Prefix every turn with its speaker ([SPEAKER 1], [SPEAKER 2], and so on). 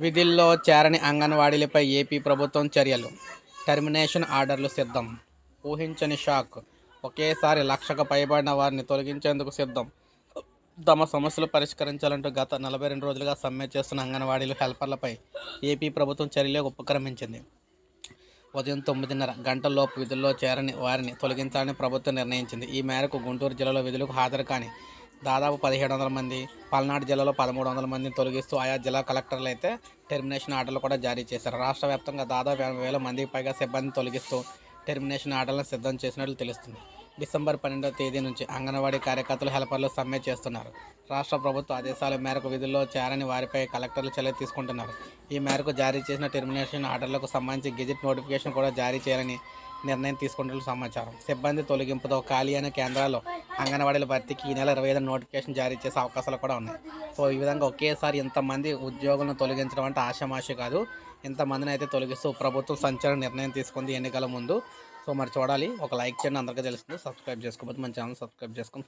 [SPEAKER 1] విధుల్లో చేరని అంగన్వాడీలపై ఏపీ ప్రభుత్వం చర్యలు. టెర్మినేషన్ ఆర్డర్లు సిద్ధం. ఊహించని షాక్. ఒకేసారి లక్షకు పైబడిన వారిని తొలగించేందుకు సిద్ధం. తమ సమస్యలు పరిష్కరించాలంటూ గత నలభై రెండు రోజులుగా సమ్మె చేస్తున్న అంగన్వాడీలు హెల్పర్లపై ఏపీ ప్రభుత్వం చర్యలు ఉపక్రమించింది. ఉదయం తొమ్మిదిన్నర గంటల్లోపు విధుల్లో చేరని వారిని తొలగించాలని ప్రభుత్వం నిర్ణయించింది. ఈ మేరకు గుంటూరు జిల్లాలో విధులకు హాజరు కాని దాదాపు పదిహేడు వందల మంది పల్నాడు జిల్లాలో పదమూడు వందల మందిని తొలగిస్తూ ఆయా జిల్లా కలెక్టర్లు అయితే టెర్మినేషన్ ఆర్డర్లు కూడా జారీ చేశారు. రాష్ట్ర వ్యాప్తంగా దాదాపు ఎనభై వేల మందికి పైగా సిబ్బందిని తొలగిస్తూ టెర్మినేషన్ ఆర్డర్లను సిద్ధం చేసినట్లు తెలుస్తుంది. డిసెంబర్ పన్నెండవ తేదీ నుంచి అంగన్వాడీ కార్యకర్తలు హెల్పర్లు సమ్మె చేస్తున్నారు. రాష్ట్ర ప్రభుత్వ ఆదేశాల మేరకు విధుల్లో చేరని వారిపై కలెక్టర్లు చర్య తీసుకుంటున్నారు. ఈ మేరకు జారీ చేసిన టెర్మినేషన్ ఆర్డర్లకు సంబంధించి గెజిట్ నోటిఫికేషన్ కూడా జారీ చేయాలని నిర్ణయం తీసుకున్నట్లు సమాచారం. సిబ్బంది తొలగింపుతో ఖాళీ అయిన కేంద్రాల్లో అంగన్వాడీల భర్తీకి ఈ నెల ఇరవై ఐదు నోటిఫికేషన్ జారీ చేసే అవకాశాలు కూడా ఉన్నాయి. సో ఈ విధంగా ఒకేసారి ఇంతమంది ఉద్యోగులను తొలగించడం అంటే ఆషామాషి కాదు. ఇంతమందిని అయితే తొలగిస్తూ ప్రభుత్వం సంచలన నిర్ణయం తీసుకుంది ఎన్నికల ముందు. సో మరి చూడాలి. ఒక లైక్ చేయండి. అందరికీ తెలుస్తుంది. సబ్స్క్రైబ్ చేసుకోకపోతే మన ఛానల్ సబ్స్క్రైబ్ చేసుకుని